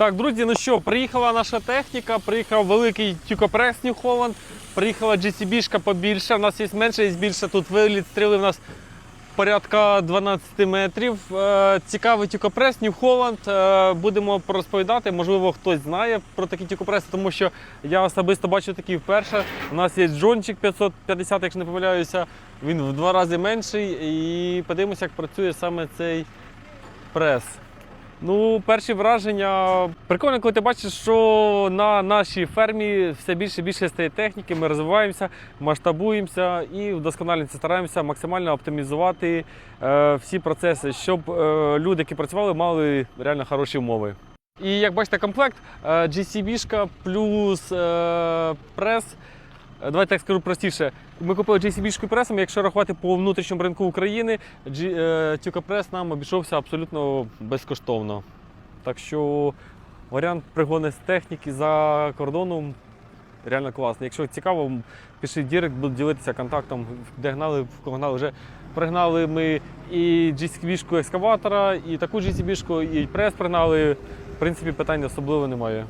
Так, друзі, ну що, приїхала наша техніка, приїхав великий тюкопрес New приїхала GCB-шка побільше, у нас є менше, є більше. Тут виліт стріли у нас порядка 12 метрів. Е, Цікавий тюкопрес New Holland. Будемо розповідати. Можливо, хтось знає про такі тюкопреси, тому що я особисто бачу такі вперше. У нас є Джончик 550, якщо не помиляюся. Він в два рази менший. І подивимося, як працює саме цей прес. Ну, перші враження. Прикольно, коли ти бачиш, що на нашій фермі все більше і більше стає техніки, ми розвиваємося, масштабуємося і вдосконалюємося, стараємося максимально оптимізувати е, всі процеси, щоб е, люди, які працювали, мали реально хороші умови. І як бачите, комплект е, GCB-шка плюс е, прес. Е, Давайте так скажу простіше. Ми купили GCB-шку і пресом. Якщо рахувати по внутрішньому ринку України, е, нам обійшовся абсолютно безкоштовно. Так що варіант пригони з техніки за кордоном реально класний. Якщо цікаво, пишіть Дірект, буду ділитися контактом, де гнали, в кого гнали. Вже пригнали ми і GCB-шку екскаватора, і таку GCB-шку, і прес пригнали. В принципі, питань особливо немає.